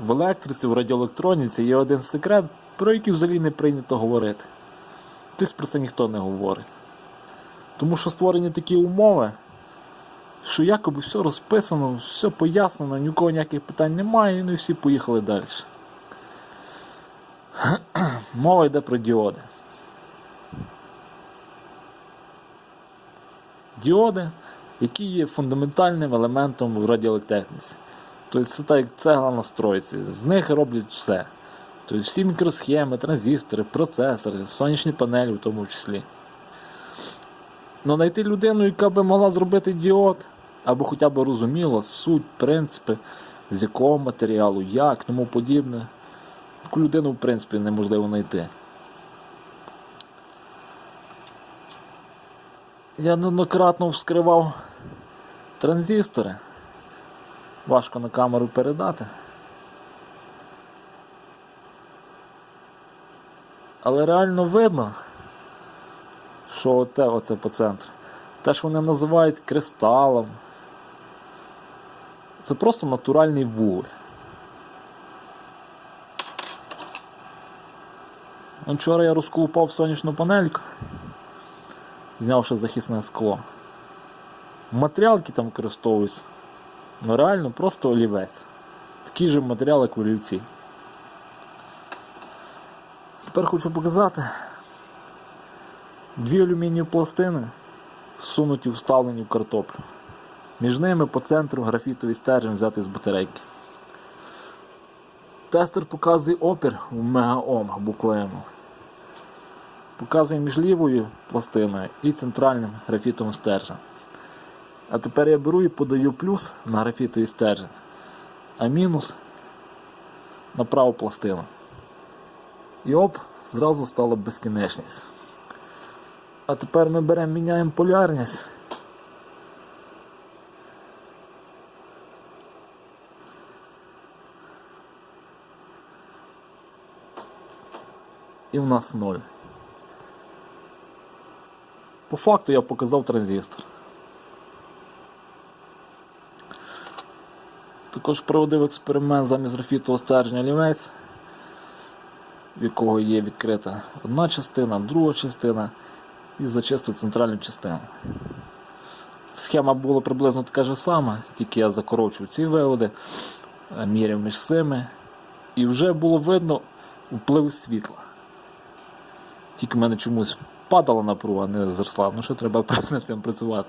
В електриці, в радіоелектроніці є один секрет, про який взагалі не прийнято говорити. Тобто про це ніхто не говорить. Тому що створені такі умови, що якоби все розписано, все пояснено, ні у кого ніяких питань немає, ну і всі поїхали далі. Мова йде про діоди. Діоди, які є фундаментальним елементом в радіоелектриці. Тобто це так як цегла на стройці. З них роблять все. Тобто всі мікросхеми, транзистори, процесори, сонячні панелі в тому числі. Ну знайти людину, яка би могла зробити діод, або хоча б розуміла суть, принципи, з якого матеріалу, як, тому подібне. Таку людину, в принципі, неможливо знайти. Я неоднократно вскривав транзистори. Важко на камеру передати. Але реально видно, що оте, оце по центру. Те, що вони називають кристалом. Це просто натуральний вуголь. Вчора я розколупав сонячну панельку, знявши захисне скло. Матеріалки там використовуються. Ну реально просто олівець. Такий же матеріал, як в олівці. Тепер хочу показати дві алюмінієві пластини, всунуті вставлені в картоплю. Між ними по центру графітовий стержень взятий з батарейки. Тестер показує опір в мегаом буквою М. Показує між лівою пластиною і центральним графітовим стержнем. А тепер я беру і подаю плюс на графітовий стержень, а мінус на праву пластину. І оп, зразу стала безкінечність. А тепер ми беремо, міняємо полярність. І в нас ноль. По факту я показав транзистор. Також проводив експеримент замість графітового стержня олівець, в якого є відкрита одна частина, друга частина і зачистив центральну частину. Схема була приблизно така ж сама, тільки я закорочую ці виводи, е, міряв між цими, і вже було видно вплив світла. Тільки в мене чомусь падала напруга, не зросла. Ну що треба над цим працювати.